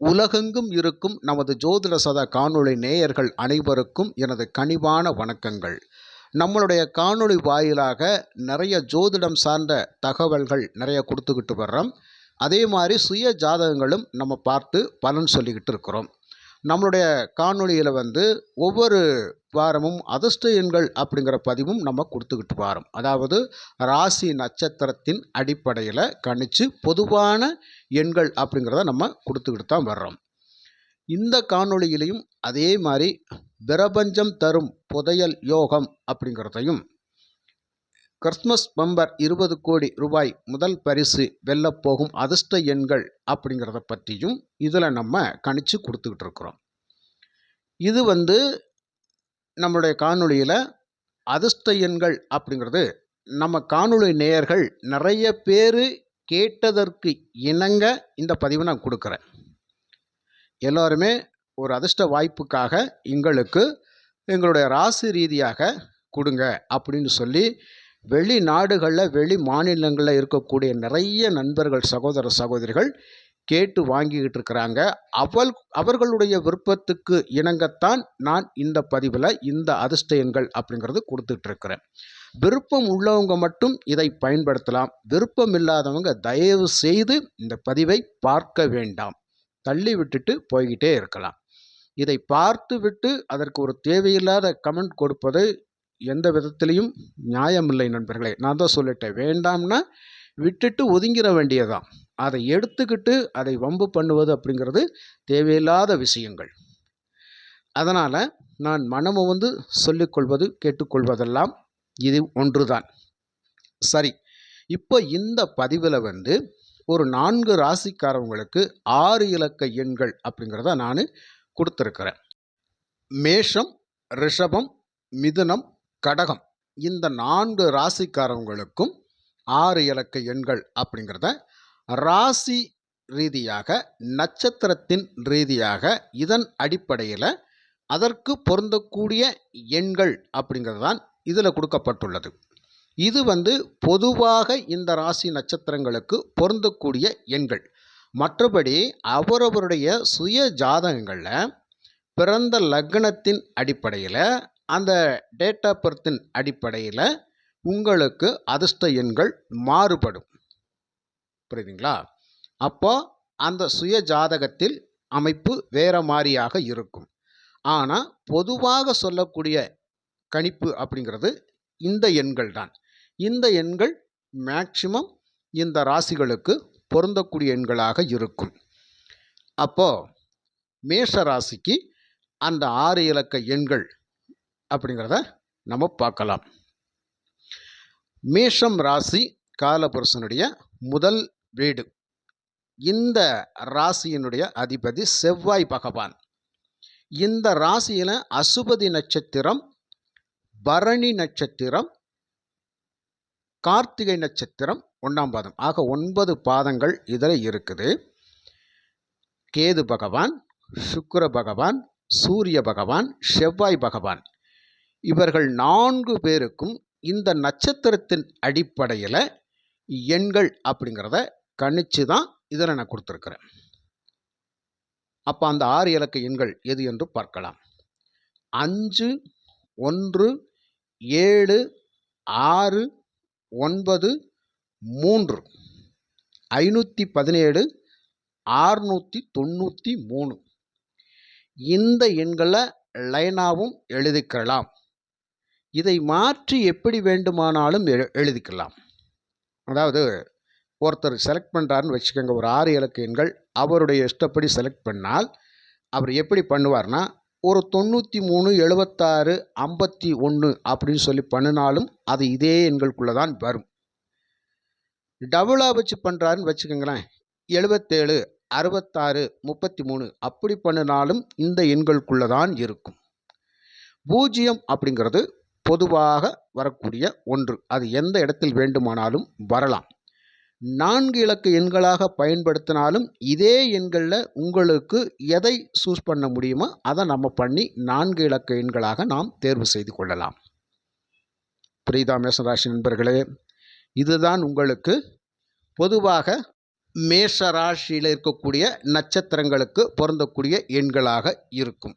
உலகெங்கும் இருக்கும் நமது ஜோதிட சத காணொளி நேயர்கள் அனைவருக்கும் எனது கனிவான வணக்கங்கள். நம்மளுடைய காணொளி வாயிலாக நிறைய ஜோதிடம் சார்ந்த தகவல்கள் நிறைய கொடுத்துக்கிட்டு வர்றோம். அதே மாதிரி சுய ஜாதகங்களும் நம்ம பார்த்து பலன் சொல்லிக்கிட்டு இருக்கிறோம். நம்மளுடைய காணொளியில் வந்து ஒவ்வொரு வாரமும் அதிர்ஷ்ட எண்கள் அப்படிங்கிற பதிவும் நம்ம கொடுத்துக்கிட்டு வரோம். அதாவது ராசி நட்சத்திரத்தின் அடிப்படையில் கணிச்சு பொதுவான எண்கள் அப்படிங்கிறத நம்ம கொடுத்துக்கிட்டு தான் வர்றோம். இந்த காணொளியிலையும் அதே மாதிரி பிரபஞ்சம் தரும் புதையல் யோகம் அப்படிங்கிறதையும் கிறிஸ்மஸ் பம்பர் இருபது கோடி ரூபாய் முதல் பரிசு வெல்லப்போகும் அதிர்ஷ்ட எண்கள் அப்படிங்கிறத பற்றியும் இதில் நம்ம கணிச்சு கொடுத்துக்கிட்டு இருக்கிறோம். இது வந்து நம்மளுடைய காணொளியில் அதிர்ஷ்ட எண்கள் அப்படிங்கிறது நம்ம காணொளி நேயர்கள் நிறைய பேர் கேட்டதற்கு இணங்க இந்த பதிவை நான் கொடுக்குறேன். எல்லோருமே ஒரு அதிர்ஷ்ட வாய்ப்புக்காக எங்களுக்கு எங்களுடைய ராசி ரீதியாக கொடுங்க அப்படின்னு சொல்லி வெளிநாடுகளில் வெளி மாநிலங்களில் இருக்கக்கூடிய நிறைய நண்பர்கள் சகோதர சகோதரிகள் கேட்டு வாங்கிக்கிட்டு இருக்கிறாங்க அவள் அவர்களுடைய விருப்பத்துக்கு இணங்கத்தான் நான் இந்த பதிவில் இந்த அதிர்ஷ்ட எண்கள் அப்படிங்கிறது கொடுத்துட்ருக்கிறேன் விருப்பம் உள்ளவங்க மட்டும் இதை பயன்படுத்தலாம். விருப்பம் இல்லாதவங்க தயவு செய்து இந்த பதிவை பார்க்க வேண்டாம். தள்ளி விட்டுட்டு போய்கிட்டே இருக்கலாம். இதை பார்த்து விட்டு அதற்கு ஒரு தேவையில்லாத கமெண்ட் கொடுப்பது எந்த விதத்திலையும் நியாயமில்லை நண்பர்களே. நான் தான் சொல்லிட்டேன். வேண்டாம்னா விட்டுட்டு ஒதுங்கிட வேண்டியதான் அதை எடுத்துக்கிட்டு அதை வம்பு பண்ணுவது அப்படிங்கிறது தேவையில்லாத விஷயங்கள். அதனால் நான் மனமு வந்து சொல்லிக்கொள்வது கேட்டுக்கொள்வதெல்லாம் இது ஒன்றுதான். சரி இப்போ இந்த பதிவில் வந்து ஒரு நான்கு ராசிக்காரவங்களுக்கு ஆறு இலக்க எண்கள் அப்படிங்கிறத நான் கொடுத்துருக்கிறேன். மேஷம் ரிஷபம் மிதுனம் கடகம். இந்த நான்கு ராசிக்காரவங்களுக்கும் ஆறு இலக்க எண்கள் அப்படிங்கிறத ராசி ரீதியாக நட்சத்திரத்தின் ரீதியாக இதன் அடிப்படையில் அதற்கு பொருந்தக்கூடிய எண்கள் அப்படிங்கிறது தான் இதில் கொடுக்கப்பட்டுள்ளது. இது வந்து பொதுவாக இந்த ராசி நட்சத்திரங்களுக்கு பொருந்தக்கூடிய எண்கள். மற்றபடி அவரவருடைய சுய ஜாதகங்களில் பிறந்த லக்னத்தின் அடிப்படையில் அந்த டேட் ஆஃப் பர்த்தின் அடிப்படையில் உங்களுக்கு அதிர்ஷ்ட எண்கள் மாறுபடும். புரியுதுங்களா? அப்போ அந்த சுய ஜாதகத்தில் அமைப்பு வேற மாதிரியாக இருக்கும். ஆனால் பொதுவாக சொல்லக்கூடிய கணிப்பு அப்படிங்கிறது இந்த எண்கள் தான். இந்த எண்கள் மேக்சிமம் இந்த ராசிகளுக்கு பொருந்தக்கூடிய எண்களாக இருக்கும். அப்போ மேஷ ராசிக்கு அந்த ஆறு இலக்க எண்கள் அப்படிங்கிறத நம்ம பார்க்கலாம். மேஷம் ராசி காலபுருஷனுடைய முதல் வீடு. இந்த ராசியினுடைய அதிபதி செவ்வாய் பகவான். இந்த ராசியில் அசுபதி நட்சத்திரம் பரணி நட்சத்திரம் கார்த்திகை நட்சத்திரம் ஒன்றாம் பாதம். ஆக ஒன்பது பாதங்கள் இதில் இருக்குது. கேது பகவான் சுக்கர பகவான் சூரிய பகவான் செவ்வாய் பகவான். இவர்கள் நான்கு பேருக்கும் இந்த நட்சத்திரத்தின் அடிப்படையில் எண்கள் அப்படிங்கிறத கணிச்சு தான் இதில் நான் கொடுத்துருக்குறேன். அப்போ அந்த ஆறு இலக்க எண்கள் எது என்று பார்க்கலாம். அஞ்சு ஒன்று ஏழு ஆறு ஒன்பது மூன்று. ஐநூற்றி பதினேழு ஆறுநூற்றி தொண்ணூற்றி மூணு. இந்த எண்களை லைனாகவும் எழுதிக்கலாம். இதை மாற்றி எப்படி வேண்டுமானாலும் எழுதிக்கலாம். அதாவது ஒருத்தர் செலக்ட் பண்ணுறாருன்னு வச்சுக்கோங்க ஒரு ஆறு இலக்கு எண்கள் அவருடைய இஷ்டப்படி செலக்ட் பண்ணால் அவர் எப்படி பண்ணுவார்னா ஒரு தொண்ணூற்றி மூணு எழுபத்தாறு ஐம்பத்தி ஒன்று அப்படின்னு சொல்லி பண்ணினாலும் அது இதே எண்களுக்குள்ளே தான் வரும். டபுளாக வச்சு பண்ணுறாருன்னு வச்சுக்கோங்களேன் எழுபத்தேழு அறுபத்தாறு முப்பத்தி மூணு அப்படி பண்ணினாலும் இந்த எண்களுக்குள்ளே தான் இருக்கும். பூஜ்ஜியம் அப்படிங்கிறது பொதுவாக வரக்கூடிய ஒன்று. அது எந்த இடத்தில் வேண்டுமானாலும் வரலாம். நான்கு இலக்கு எண்களாக பயன்படுத்தினாலும் இதே எண்களில் உங்களுக்கு எதை சூஸ் பண்ண முடியுமோ அதை நம்ம பண்ணி நான்கு இலக்க எண்களாக நாம் தேர்வு செய்து கொள்ளலாம். புரியுதா மேசராசி நண்பர்களே? இதுதான் உங்களுக்கு பொதுவாக மேஷ ராசியில் இருக்கக்கூடிய நட்சத்திரங்களுக்கு பொருந்தக்கூடிய எண்களாக இருக்கும்.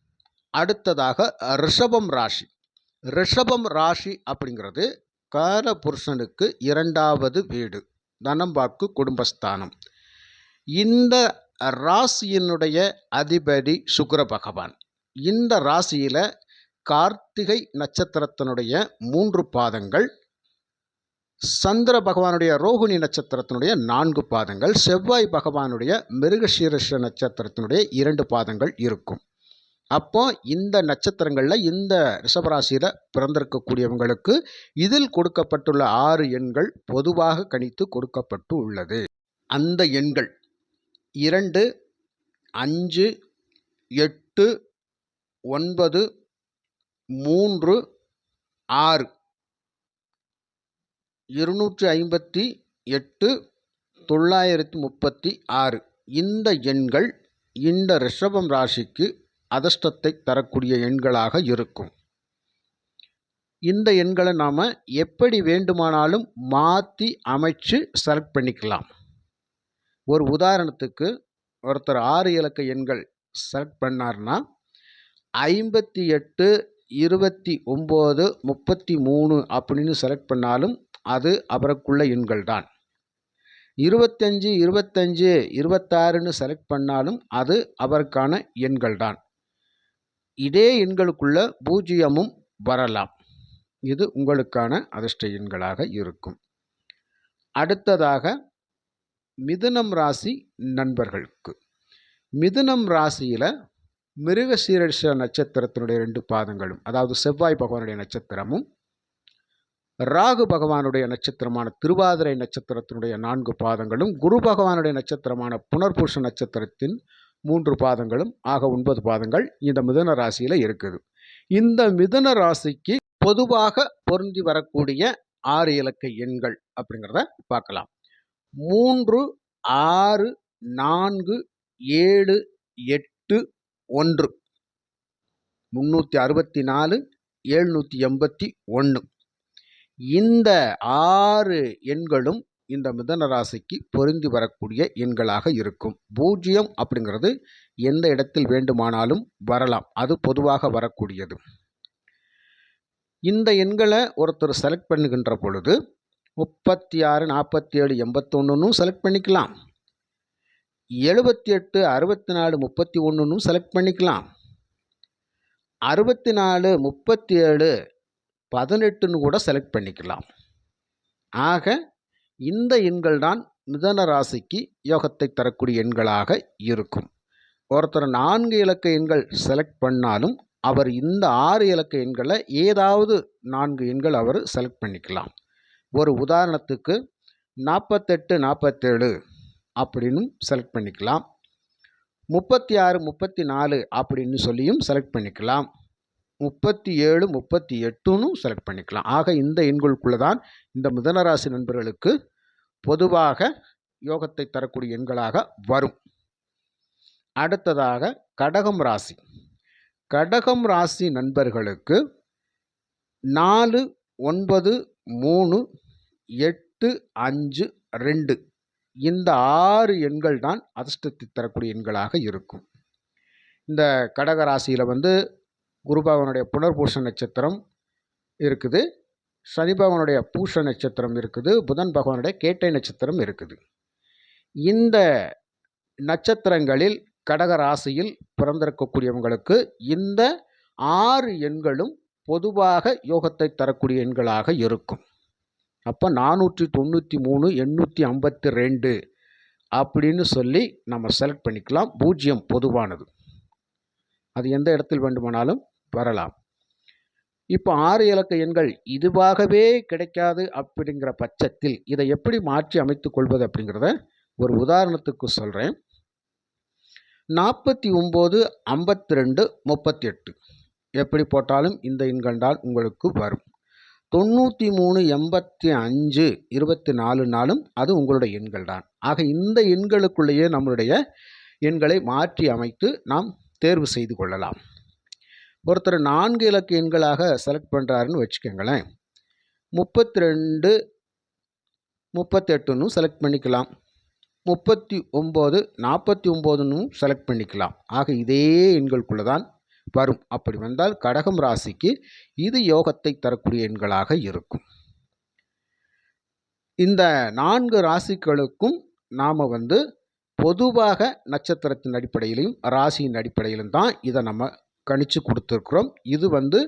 அடுத்ததாக ரிஷபம் ராசி. ரிஷபம் ராசி அப்படிங்கிறது காலபுருஷனுக்கு இரண்டாவது வீடு. தனம்பாக்கு குடும்பஸ்தானம். இந்த ராசியினுடைய அதிபதி சுக்கர பகவான். இந்த ராசியில் கார்த்திகை நட்சத்திரத்தினுடைய மூன்று பாதங்கள் சந்திர பகவானுடைய ரோகிணி நட்சத்திரத்தினுடைய நான்கு பாதங்கள் செவ்வாய் பகவானுடைய மிருகசீரஷ நட்சத்திரத்தினுடைய இரண்டு பாதங்கள் இருக்கும். அப்போ இந்த நட்சத்திரங்களில் இந்த ரிஷபராசியில் பிறந்திருக்கக்கூடியவங்களுக்கு இதில் கொடுக்கப்பட்டுள்ள ஆறு எண்கள் பொதுவாக கணித்து கொடுக்கப்பட்டு உள்ளது. அந்த எண்கள் இரண்டு அஞ்சு எட்டு ஒன்பது மூன்று ஆறு. இருநூற்றி ஐம்பத்தி எட்டு தொள்ளாயிரத்தி முப்பத்தி ஆறு. இந்த எண்கள் இந்த ரிஷபம் ராசிக்கு அதிர்ஷ்டத்தை தரக்கூடிய எண்களாக இருக்கும். இந்த எண்களை நாம் எப்படி வேண்டுமானாலும் மாற்றி அமைச்சு செலக்ட் பண்ணிக்கலாம். ஒரு உதாரணத்துக்கு ஒருத்தர் ஆறு இலக்க எண்கள் செலக்ட் பண்ணார்னா ஐம்பத்தி எட்டு இருபத்தி ஒம்பது முப்பத்தி மூணு அப்படின்னு செலக்ட் பண்ணாலும் அது அவருக்குள்ள எண்கள் தான். இருபத்தஞ்சு இருபத்தஞ்சு இருபத்தாறுன்னு செலக்ட் பண்ணாலும் அது அவருக்கான எண்கள் தான். இதே எண்களுக்குள்ள பூஜ்ஜியமும் வரலாம். இது உங்களுக்கான அதிர்ஷ்ட எண்களாக இருக்கும். அடுத்ததாக மிதுனம் ராசி நண்பர்களுக்கு. மிதுனம் ராசியில் மிருகசீரஷ நட்சத்திரத்தினுடைய ரெண்டு பாதங்களும் அதாவது செவ்வாய் பகவானுடைய நட்சத்திரமும் ராகு பகவானுடைய நட்சத்திரமான திருவாதிரை நட்சத்திரத்தினுடைய நான்கு பாதங்களும் குரு பகவானுடைய நட்சத்திரமான புனர்புருஷ நட்சத்திரத்தின் மூன்று பாதங்களும் ஆக ஒன்பது பாதங்கள் இந்த மிதன ராசியில் இருக்குது. இந்த மிதன ராசிக்கு பொதுவாக பொருந்தி வரக்கூடிய ஆறு இலக்க எண்கள் அப்படிங்கிறத பார்க்கலாம். மூன்று ஆறு நான்கு ஏழு எட்டு ஒன்று. முந்நூற்றி அறுபத்தி நாலு எழுநூற்றி எண்பத்தி ஒன்று இந்த ஆறு எண்களும் இந்த மிதன ராசிக்கு பொருந்தி வரக்கூடிய எண்களாக இருக்கும். பூஜ்ஜியம் அப்படிங்கிறது எந்த இடத்தில் வேண்டுமானாலும் வரலாம். அது பொதுவாக வரக்கூடியது. இந்த எண்களை ஒருத்தர் செலக்ட் பண்ணுகின்ற பொழுது முப்பத்தி ஆறு நாற்பத்தி ஏழு எண்பத்தொன்னுன்னு செலக்ட் பண்ணிக்கலாம். எழுபத்தி எட்டு அறுபத்தி நாலு முப்பத்தி ஒன்றுன்னு செலக்ட் பண்ணிக்கலாம். அறுபத்தி நாலு முப்பத்தி ஏழு பதினெட்டுன்னு கூட செலக்ட் பண்ணிக்கலாம். ஆக இந்த எண்கள் தான் மிதன ராசிக்கு யோகத்தை தரக்கூடிய எண்களாக இருக்கும். ஒருத்தர் நான்கு இலக்க எண்கள் செலக்ட் பண்ணாலும் அவர் இந்த ஆறு இலக்க எண்களை ஏதாவது நான்கு எண்கள் அவர் செலக்ட் பண்ணிக்கலாம். ஒரு உதாரணத்துக்கு நாற்பத்தெட்டு நாற்பத்தேழு அப்படின்னு செலக்ட் பண்ணிக்கலாம். முப்பத்தி ஆறு முப்பத்தி நாலு அப்படின்னு சொல்லியும் செலக்ட் பண்ணிக்கலாம். முப்பத்தி ஏழு முப்பத்தி எட்டுன்னு செலக்ட் பண்ணிக்கலாம். ஆக இந்த எண்களுக்குள்ளே தான் இந்த மிதனராசி நண்பர்களுக்கு பொதுவாக யோகத்தை தரக்கூடிய எண்களாக வரும். அடுத்ததாக கடகம் ராசி. கடகம் ராசி நண்பர்களுக்கு நாலு ஒன்பது மூணு எட்டு அஞ்சு ரெண்டு இந்த ஆறு எண்கள் தான் அதிர்ஷ்டத்தை தரக்கூடிய எண்களாக இருக்கும். இந்த கடக ராசியில் வந்து குருபாவனுடைய புனர்பூஷ நட்சத்திரம் இருக்குது. சனி பகவானுடைய பூஷ நட்சத்திரம் இருக்குது புதன் பகவானுடைய கேட்டை நட்சத்திரம் இருக்குது. இந்த நட்சத்திரங்களில் கடக ராசியில் பிறந்திருக்கக்கூடியவங்களுக்கு இந்த ஆறு எண்களும் பொதுவாக யோகத்தை தரக்கூடிய எண்களாக இருக்கும். அப்போ நானூற்றி தொண்ணூற்றி மூணு எண்ணூற்றி ஐம்பத்தி ரெண்டு அப்படின்னு சொல்லி நம்ம செலக்ட் பண்ணிக்கலாம். பூஜ்ஜியம் பொதுவானது. அது எந்த இடத்தில் வேண்டுமானாலும் வரலாம். இப்போ ஆறு இலக்க எண்கள் இதுவாகவே கிடைக்காது அப்படிங்கிற பட்சத்தில் இதை எப்படி மாற்றி அமைத்து கொள்வது அப்படிங்கிறத ஒரு உதாரணத்துக்கு சொல்கிறேன் நாற்பத்தி ஒம்பது ஐம்பத்தி ரெண்டு முப்பத்தி எட்டு. எப்படி போட்டாலும் இந்த எண்கண்டால் உங்களுக்கு வரும். தொண்ணூற்றி மூணு எண்பத்தி அஞ்சு இருபத்தி நாலு நாளும் அது உங்களுடைய எண்கள் தான். ஆக இந்த எண்களுக்குள்ளேயே நம்மளுடைய எண்களை மாற்றி அமைத்து நாம் தேர்வு செய்து கொள்ளலாம். ஒருத்தர் நான்கு இலக்கு எண்களாக செலக்ட் பண்ணுறாருன்னு வச்சுக்கோங்களேன். முப்பத்தி ரெண்டு முப்பத்தெட்டுன்னு செலக்ட் பண்ணிக்கலாம். முப்பத்தி ஒம்பது நாற்பத்தி ஒம்போதுன்னு செலக்ட் பண்ணிக்கலாம். ஆக இதே எண்களுக்குள்ள தான் வரும். அப்படி வந்தால் கடகம் ராசிக்கு இது யோகத்தை தரக்கூடிய எண்களாக இருக்கும். இந்த நான்கு ராசிகளுக்கும் நாம் வந்து பொதுவாக நட்சத்திரத்தின் அடிப்படையிலையும் ராசியின் அடிப்படையிலும் தான் இதை நம்ம கணிச்சு கொடுத்துருக்குறோம். இது வந்து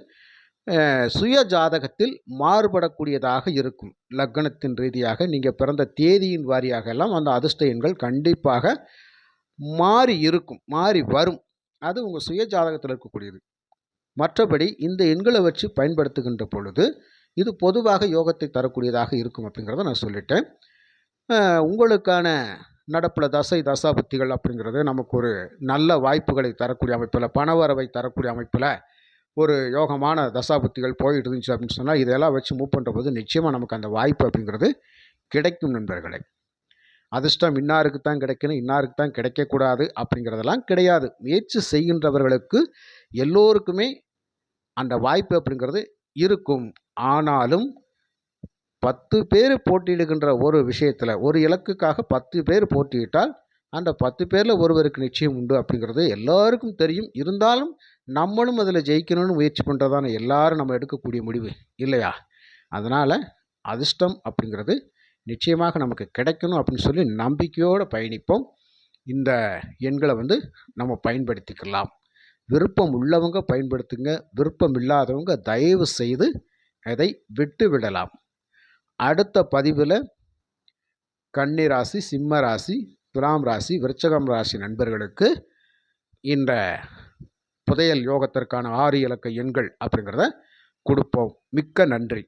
சுய ஜாதகத்தில் மாறுபடக்கூடியதாக இருக்கும். லக்னத்தின் ரீதியாக நீங்கள் பிறந்த தேதியின் வாரியாக எல்லாம் அந்த அதிர்ஷ்ட எண்கள் கண்டிப்பாக மாறி இருக்கும் மாறி வரும். அது உங்கள் சுய ஜாதகத்தில் இருக்கக்கூடியது. மற்றபடி இந்த எண்களை வச்சு பயன்படுத்துகின்ற பொழுது இது பொதுவாக யோகத்தை தரக்கூடியதாக இருக்கும் அப்படிங்கிறத நான் சொல்லிட்டேன். உங்களுக்கான நடப்பில் தசை தசாபுத்திகள் அப்படிங்கிறது நமக்கு ஒரு நல்ல வாய்ப்புகளை தரக்கூடிய அமைப்பில் பணவரவை தரக்கூடிய அமைப்பில் ஒரு யோகமான தசாபுத்திகள் போயிட்டு இருந்துச்சு அப்படின்னு சொன்னால் இதெல்லாம் வச்சு மூவ் பண்ணுற போது நிச்சயமாக நமக்கு அந்த வாய்ப்பு அப்படிங்கிறது கிடைக்கும் நண்பர்களே. அதிர்ஷ்டம் இன்னாருக்கு தான் கிடைக்கணும் இன்னாருக்கு தான் கிடைக்கக்கூடாது அப்படிங்கிறதெல்லாம் கிடையாது. முயற்சி செய்கின்றவர்களுக்கு எல்லோருக்குமே அந்த வாய்ப்பு அப்படிங்கிறது இருக்கும். ஆனாலும் பத்து பேர் போட்டியிடுகின்ற ஒரு விஷயத்தில் ஒரு இலக்குக்காக பத்து பேர் போட்டியிட்டால் அந்த பத்து பேரில் ஒருவருக்கு நிச்சயம் உண்டு அப்படிங்கிறது எல்லாருக்கும் தெரியும். இருந்தாலும் நம்மளும் அதில் ஜெயிக்கணும்னு முயற்சி பண்ணுறதான எல்லாரும் நம்ம எடுக்கக்கூடிய முடிவு இல்லையா? அதனால் அதிர்ஷ்டம் அப்படிங்கிறது நிச்சயமாக நமக்கு கிடைக்கணும் அப்படின்னு சொல்லி நம்பிக்கையோடு பயணிப்போம். இந்த எண்களை வந்து நம்ம பயன்படுத்திக்கலாம். விருப்பம் உள்ளவங்க பயன்படுத்துங்க. விருப்பம் இல்லாதவங்க தயவு செய்து அதை விட்டு விடலாம் அடுத்த பதிவில் கன்னி ராசி சிம்ம ராசி துலாம் ராசி விருச்சகம் ராசி நண்பர்களுக்கு இந்த புதையல் யோகத்திற்கான ஆறு இலக்க எண்கள் அப்படிங்கிறத கொடுப்போம். மிக்க நன்றி.